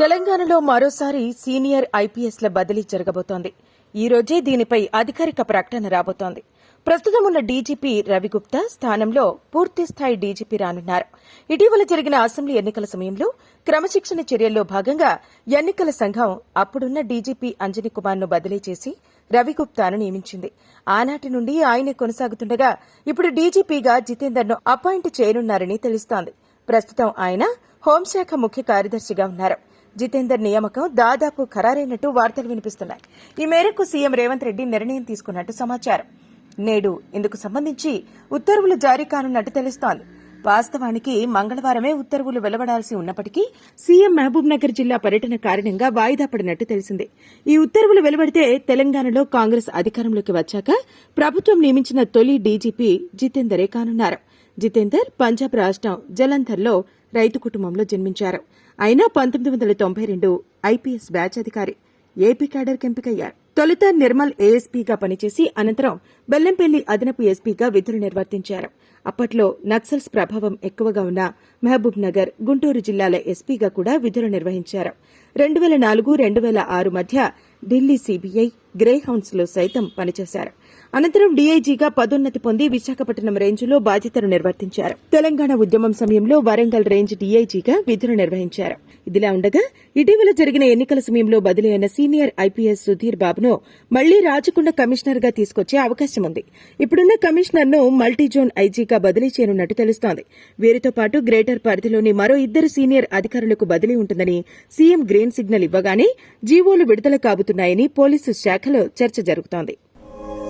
తెలంగాణలో మరోసారి సీనియర్ ఐపీఎస్ల బదిలీ జరగబోతోంది. ఈ రోజే దీనిపై అధికారిక ప్రకటన రాబోతోంది. ప్రస్తుతం ఉన్న డీజీపీ రవిగుప్తా స్థానంలో పూర్తిస్థాయి డీజీపీ రానున్నారు. ఇటీవల జరిగిన అసెంబ్లీ ఎన్నికల సమయంలో క్రమశిక్షణ చర్యల్లో భాగంగా ఎన్నికల సంఘం అప్పుడున్న డీజీపీ అంజనీ కుమార్ను బదిలీ చేసి రవిగుప్తాను నియమించింది. ఆనాటి నుండి ఆయనే కొనసాగుతుండగా ఇప్పుడు డీజీపీగా జితేందర్ను అపాయింట్ చేయనున్నారని తెలుస్తోంది. ప్రస్తుతం ఆయన హోంశాఖ ముఖ్య కార్యదర్శిగా ఉన్నారు. జితేందర్ నియామకం దాదాపు ఖరారైనట్టు వార్తలు వినిపిస్తున్నాయి. ఈ మేరకు సీఎం రేవంత్ రెడ్డి నిర్ణయం తీసుకున్నట్టు సమాచారం. నేడు ఇందుకు సంబంధించి ఉత్తర్వులు జారీ కానున్నట్టు తెలుస్తోంది. వాస్తవానికి మంగళవారమే ఉత్తర్వులు వెలువడాల్సి ఉన్నప్పటికీ సీఎం మహబూబ్ నగర్ జిల్లా పర్యటన కారణంగా వాయిదా పడినట్టు తెలిసింది. ఈ ఉత్తర్వులు వెలువడితే తెలంగాణలో కాంగ్రెస్ అధికారంలోకి వచ్చాక ప్రభుత్వం నియమించిన తొలి డీజీపీ జితేందరే కానున్నారు. జితేందర్ పంజాబ్ రాష్ట్రం జలంధర్లో రైతు కుటుంబంలో జన్మించారు. అయినా పంతొమ్మిది వందల తొంభై రెండు ఐపీఎస్ బ్యాచ్ అధికారి ఏపీ క్యాడర్కి ఎంపికయ్యారు. తొలుత నిర్మల్ ఏఎస్పీగా పనిచేసి అనంతరం బెల్లంపల్లి అదనపు ఎస్పీగా విధులు నిర్వర్తించారు. అప్పట్లో నక్సల్స్ ప్రభావం ఎక్కువగా ఉన్న మహబూబ్ నగర్ గుంటూరు జిల్లాల ఎస్పీగా కూడా విధులు నిర్వహించారు. రెండు వేల నాలుగు రెండు వేల ఆరు మధ్య ఢిల్లీ సీబీఐ గ్రేహౌండ్స్లో సైతం పనిచేశారు. అనంతరం డీఐజీగా పదోన్నతి పొంది విశాఖపట్నం రేంజ్లో బాధ్యతలు నిర్వర్తించారు. తెలంగాణ ఉద్యమం సమయంలో వరంగల్ రేంజ్ డీఐజీగా విధులు నిర్వహించారు. ఇదిలా ఉండగా ఇటీవల జరిగిన ఎన్నికల సమయంలో బదిలీ అయిన సీనియర్ ఐపీఎస్ సుధీర్ బాబును మళ్ళీ రాచకొండ కమిషనర్గా తీసుకొచ్చే అవకాశం ఉంది. ఇప్పుడున్న కమిషనర్ను మల్టీజోన్ ఐజీగా బదిలీ చేయనున్నట్టు తెలుస్తోంది. వీరితో పాటు గ్రేటర్ పరిధిలోని మరో ఇద్దరు సీనియర్ అధికారులకు బదిలీ ఉంటుందని సీఎం గ్రీన్ సిగ్నల్ ఇవ్వగానే జీవోలు విడుదల కాబోతున్నాయని పోలీసు శాఖలో చర్చ జరుగుతోంది.